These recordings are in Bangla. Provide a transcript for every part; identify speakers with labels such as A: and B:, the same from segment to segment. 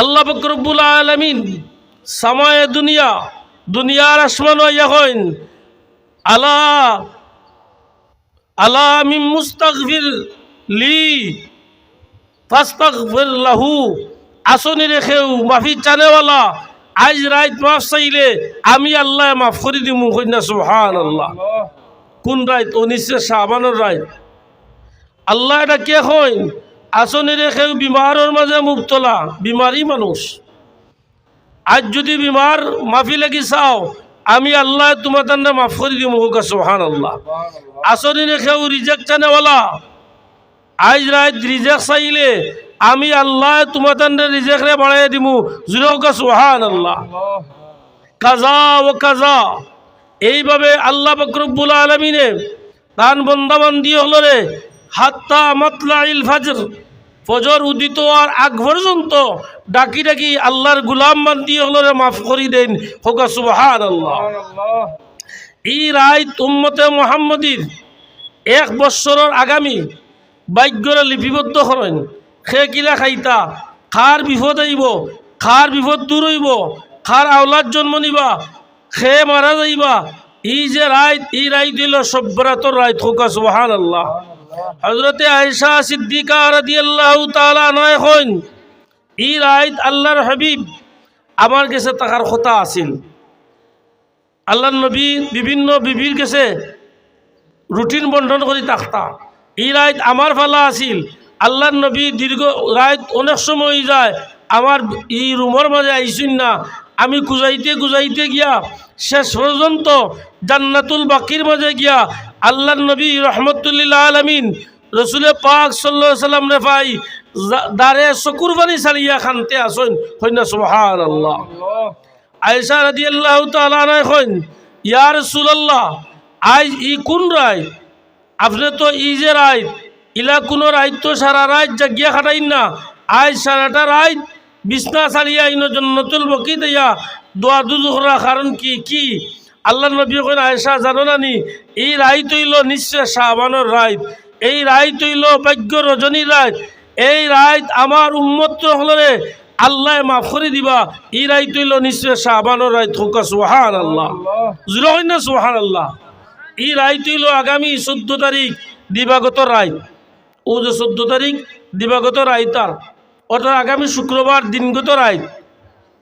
A: আল্লাহ ফকরবুল আলমিন সামায় দুনিয়া দুনিয়ার আসমান এখন আলা আলা মিম মুস্তাগফির লি ফাস্তাগফির লাহু আসনি রেখেও মাফি চানেওয়ালা আজ রাত মাফ চাইলে আমি আল্লাহ মাফ করে দিমু কন্যা সুহান আল্লাহ। কোন রাত? উনিশে শাহবানোর রাত। আল্লাহ এটা কে হইন আসনি রেখেও বিমারের মাঝে মুক্তলা বিমারি মানুষ। আজ যদি বিমার মাফি লাগি চাও, আমি আল্লাহ তোমার তান্না মাফ করে হোকা সুহান আল্লাহ আসনি রেখেও রিজেক্ট চানেওয়ালা আজ রাত রিজেক্ট চাইলে আমি আল্লাহ তোমার তান্ডে রিজেক্ট রে বাড়াই দিমু। জুড়ে সুহান আল্লাহ কাজা ও কাজা, এইভাবে আল্লাহ বকরবুল আলমিনে তান বন্দাবান্দি হল রে হাত্তা মাতলা ইল ফাজর। ফজর উদিত আর আগ পর্যন্ত ডাকি ডাকি আল্লাহর গুলাম বান্দি হল রে, মাফ করি দেন। হোকা সুবহান আল্লাহ এই রায় উম্মতে মোহাম্মদীর এক বৎসরের আগামী বাক্যরে লিপিবদ্ধ করেন সে কিলা খাইতা? খার বিপদ আইব, খার বিপদ দূর হইব, খার আওলাদ জন্ম নিবা, খে মারা যাইবা। ই যে রাইত এই রাইত দিল সভ্যরাতর রাইত হোকা সুবহান আল্লাহ হজরতে আয়সা সিদ্দিকা রাদি আল্লাহ তালা নয় হইন ই রাইত আল্লাহর হাবিব, আমার কাছে তাকার কথা আছিল। আল্লাহ নবী বিভিন্ন বিবির কাছে রুটিন বন্টন করে থাকতা। এই রাইত আমার ফালা আছিল। আল্লাহর নবী দীর্ঘ রাইত অনেক সময় যায় আমার এই রুমের মাঝে আইসুন না। আমি গুজাইতে গুজাইতে গিয়া, শেষ পর্যন্ত জান্নাতুল বাকির মাঝে গিয়া আল্লাহর নবী রহমতুল্লাহ আলমিন রসুলে পাক সাল্লা সাল্লাম রে পাই দারে চকুর বানি চালিয়া খানতে আসুন। হইনা সুবহান আল্লাহ আয়সা রাদি আল্লাহ তালাই কইন ইয়ার সুলাল্লাহ আজ ই কোন রায়? আপনি তো ই যে রায়, ইলা কোনো রায় তো সারা রাত জাগিয়া খাটাইন না। আজ সারাটা রাত বিছনা চালিয়া ইন জন্নতুল বকি দিয়া দোয়া দুদুখরা কারণ কি? কি? আল্লাহ নবী কইন আয়সা জানো না নি? এই রায় তৈল নিশ্চয় শাহবানোর রায়। এই রায় তৈল ভাগ্য রজনী রায়। এই রায় আমার উন্মত্ত হলরে আল্লাহ মাফ করে দিবা। এই রায় তৈল নিশ্চয় শাহবানোর রায়। থোকা সুহান আল্লাহ জুড়ে হয় না সুহান আল্লাহ এই রায় তৈল আগামী চোদ্দ তারিখ দিবাগত রায়। ও যে চোদ্দ তারিখ দিবাগত রায় তার। অর্থাৎ আগামী শুক্রবার দিনগত রায়।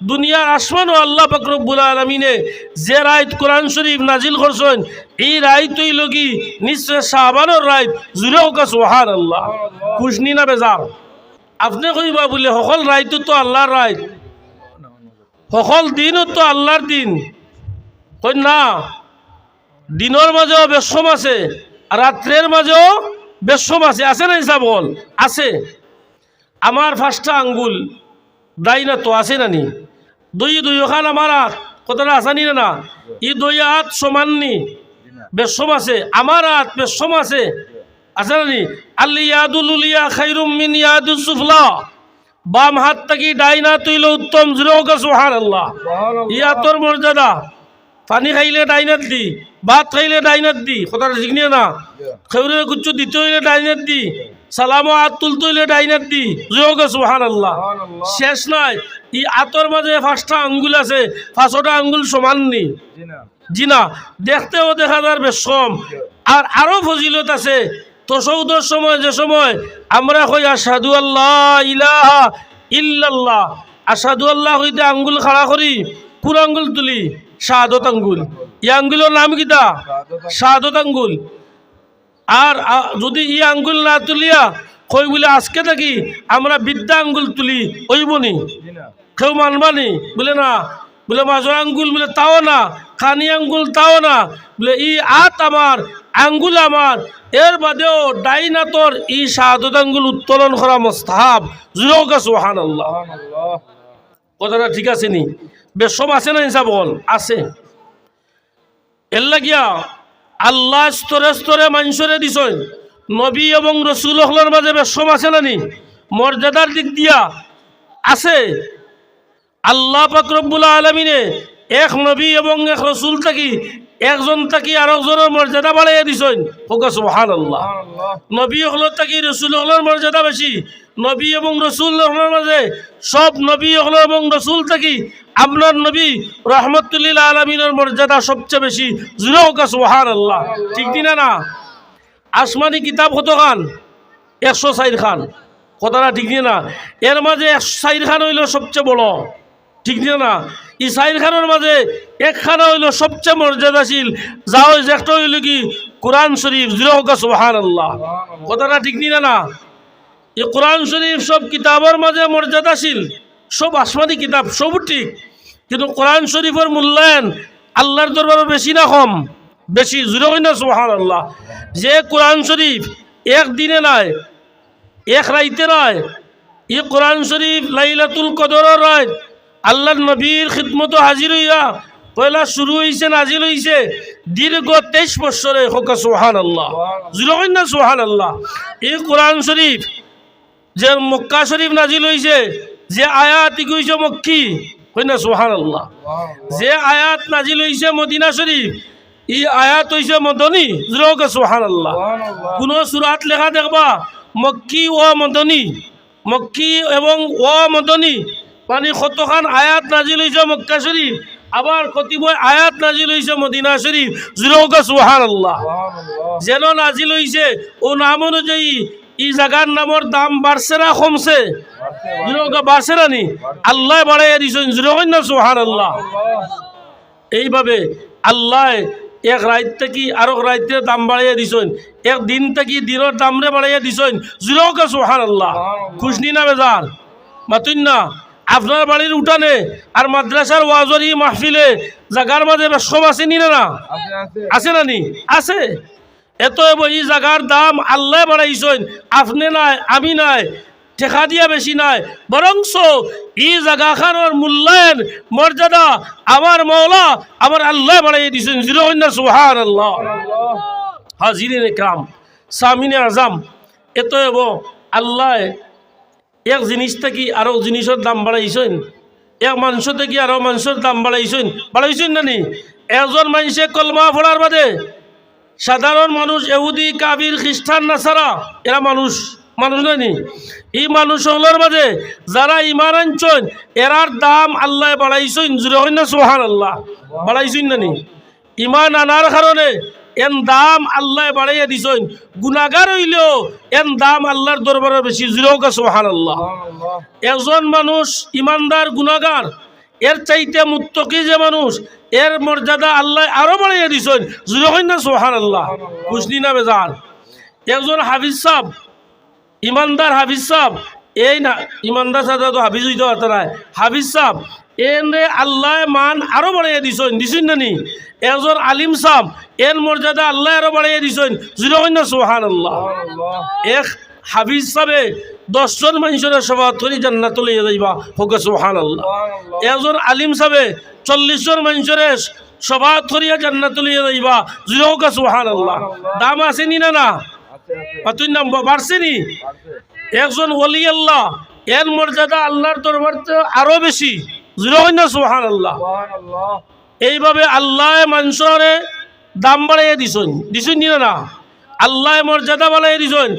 A: দুনিয়ার আসমানও আল্লাহ ফকরবুল আলমিনে যে রায়ত কোরআন শরীফ নাজিল করছেন, এই রায়তই লগি নিশ্চয় শাহবানোর রায়ত জুড়ে হোক সোহান আল্লাহ খুশনি না বেজার? আপনি কইবা বলে সকল রায়তো তো আল্লাহর রায় সকল দিনও তো আল্লাহর দিন। কই না, দিনের মাঝেও বেশম আছে রাত্রের মাঝেও বেশম আছে। আছে না হিসাব বল? আছে। আমার পাঁচটা আঙ্গুল দায়ী না তো আছে না নি? দুই দুই ওখান আমার হাত কথাটা আসানি না না ই দুই হাত সমান নি? বেশম আছে। আমার হাত বেশম আছে। আছে না নি? আল্লি ইয়াদুল উলিয়া খাইরুম মিন ইয়াদুল সুফলা। বাম হাত থাকি ডাইনা তুইল উত্তম জুরোকা সুহান আল্লাহ ইয়াতর মর্যাদা। পানি খাইলে ডাইনাত দি ভাত খাইলে ডাইনাত দি কথাটা ঠিক না খেউরে কুচ্ছু দিতে হইলে ডাইনাত দি। সালামো হাত তুলতে হইলে ডাইনাত দি। জোগে সুহান আল্লাহ শেষ নাই। ই আতর মাঝে পাঁচটা আঙ্গুল আছে। পাঁচটা আঙ্গুল সমান নি। জি না দেখতেও দেখা যার বেশ কম। আর আরও ফজিলত আছে। তসৌদর সময় যে সময় আমরা কই আসাদু আল্লাহ ইলাহা ইল্লাল্লাহ। আসাদু আল্লাহ হইতে আঙ্গুল খাড়া করি কোন আঙ্গুল তুলি? শাহাদত আঙ্গুল। ই আঙ্গুলের নাম কিতা? শাহাদত আঙ্গুল। আর যদি ই আঙ্গুল না তুলিয়া কই বলে, আজকে থাকি আমরা বিদ্যা আঙ্গুল তুলি ওইবনি কেউ মানবানি বলে, না। বলে মাজর আঙ্গুল। বলে, তাও না। খানি আঙ্গুল, তাও না। বলে, ই আত আমার, আঙ্গুল আমার। এর বাদেও ডাইনাতর ই শাহাদত আঙ্গুল উত্তোলন করা মোস্তাহাব। জুরৌকা আল্লাহ কথাটা ঠিক আছে নি? বেশম আছে না হিসাব আছে। এর লাগিয়া আল্লাহ স্তরে স্তরে মানুষরে দিছই নবী এবং রসুল হলের মাঝে বেশম আছে না নি? মর্যাদার দিক দিয়া আছে। আল্লাহ পাকরবুল আলমিনে এক নবী এবং এক রসুল থাকি একজন থাকি আর একজনের মর্যাদা বাড়াইয়া দিছই হোকা মহান আল্লাহ নবী হলত থাকি রসুল হলের মর্যাদা বেশি নবী এবং রসুল মাঝে, সব নবী হল এবং রসুল থাকি, আপনার নবী রহমতুল্লিল আলমিনের মর্যাদা সবচেয়ে বেশি। জুড়ে হোকা সুহান আল্লাহ ঠিক দিনা না? আসমানি কিতাব কত খান? একশো সাইর খান। কথাটা ঠিক না? এর মাঝে একশো সাইর খান হইল সবচেয়ে বড়। ঠিক না? ই সাইর খানের মাঝে একখানা হইল সবচেয়ে মর্যাদাশীল। যা যে একটা হইল কি? কোরআন শরীফ। জিরো হোকা সুহান আল্লাহ কথাটা ঠিক না না? এই কোরআন শরীফ সব কিতাবের মাঝে মর্যাদাশীল, সব আসমানি কিতাব সব ঠিক। কিন্তু কোরআন শরীফের মূল্যায়ন আল্লাহর দরবারে বেশি না কম, বেশি জুড়ে হয় না সুহান আল্লাহ যে কোরআন শরীফ একদিনে নয় এক রাইতে নয় ই কোরআন শরীফ লাইলাতুল কদরের রায় আল্লাহর নবীর খিদমত হাজির হইয়া পয়লা শুরু হয়েছে নাজিল হয়েছে দীর্ঘ তেইশ বৎসরে হোক সোহান আল্লাহ জুড়ে হয় না সোহান আল্লাহ এই কোরআন শরীফ যে মক্কা শরীফ নাজিল হয়েছে যে আয়াত কইছে মক্কি হয় না সোহান আল্লাহ যে আয়াত নাজিল হয়েছে মদিনা শরীফ ই আয়াত হয়েছে মদনী সোহান আল্লাহ কোন সুরাত লেখা দেখবা মক্কি ও মদনী মক্কি এবং ও মদনী মানে কতখান আয়াত নাজিল হয়েছে মক্কা শরীফ আবার কতিপয় আয়াত নাজিল হয়েছে মদিনা শরীফ জুরৌকা সুহান আল্লাহ যেন নাজিল হয়েছে ও নাম অনুযায়ী ই জাগার নামর দাম বাড়ছে না কমছে। বাড়ছে না নি? আল্লাহ বাড়াইয়া দিছেন না সুহান আল্লাহ এইভাবে আল্লাহ এক রাত থেকে আর রাত্রে দাম বাড়াইয়া দিছেন। এক দিন থেকে দিনের দামরে বাড়াইয়া দিছেন জুরৌকা সুহান আল্লাহ খুশনি না বেজার? মাতুন না? আপনার বাড়ির উঠানে আর মাদ্রাসার ওয়াজরি মাহফিলে জাগার মাঝে সব আছে নি না? আছে না নি? আছে? এত এই জাগার দাম আল্লাহ বাড়াইছেন। আপনি নাই, আমি নাই, ঠেকা দিয়া বেশি নাই। বরংস ই জাগাখানোর মূল্যায়ন, মর্যাদা আমার মৌলা আমার আল্লাহ বাড়াই দিছেন। জিরো সুহান আল্লাহ হাজিরিন কাম সামিনে আজাম, এত এব আল্লাহ এক জিনিস থেকে আরও জিনিসের দাম বাড়াইছেন। এক মাংস থেকে আরও মাংসের দাম বাড়াইছেন। বাড়াইছেন না নি? এজন মানুষে কলমা ফোড়ার বাদে সাধারণ মানুষ এহুদি কাবির খ্রিস্টান নাসারা এরা মানুষ মানুষ নানি এই মানুষ হলোর মাঝে যারা ইমান আনছেন এরার দাম আল্লাহ বাড়াইছেন জুড়ে হয় না সোহান আল্লাহ বাড়াইছেন নানি ইমান আনার কারণে এন দাম আল্লাহ বাড়াইয়া দিছেন। গুনাগার হইলেও এন দাম আল্লাহর দরবারে বেশি জুড়েও সোহান আল্লাহ একজন মানুষ ইমানদার গুনাগার এর চাইতে মুত্তকি যে মানুষ? এর মর্যাদা আল্লাহ আরও বাড়াইয়া দিছেন। না সোহান আল্লাহ বুঝলি না বেজার। একজন হাফিজ সাহ ইমানদার হাফিজ সাহ এই না ইমানদার সাথে তো হাফিজ হইতে পারত না। হাফিজ সাহ এনে আল্লাহ মান আরও বাড়াইয়া দিছেন। দিছেন না নি? একজন আলিম সাহ এর মর্যাদা আল্লাহ আরও বাড়াইয়া দিছেন। না সোহান আল্লাহ এক হাফিজ সাহেবে দশজন মানুষের সভা তরি জান্নাত লইয়া যাইবা। হোক সোহান আল্লাহ একজন আলিম সাহেবে চল্লিশ জন মানুষের সভা থরিয়া জান্নাত লইয়া যাইবা। জুড়ে হোক সোহান আল্লাহ দাম আছে নি না তুই নাম বাড়ছে নি? একজন ওলি আল্লাহ এর মর্যাদা আল্লাহর দরবার আরও বেশি। সোহান আল্লাহ এইভাবে আল্লাহ মানুষরে দাম বাড়াইয়া দিছন। দিছন নি না আল্লাহ মর্যাদা বাড়াইয়া দিছন।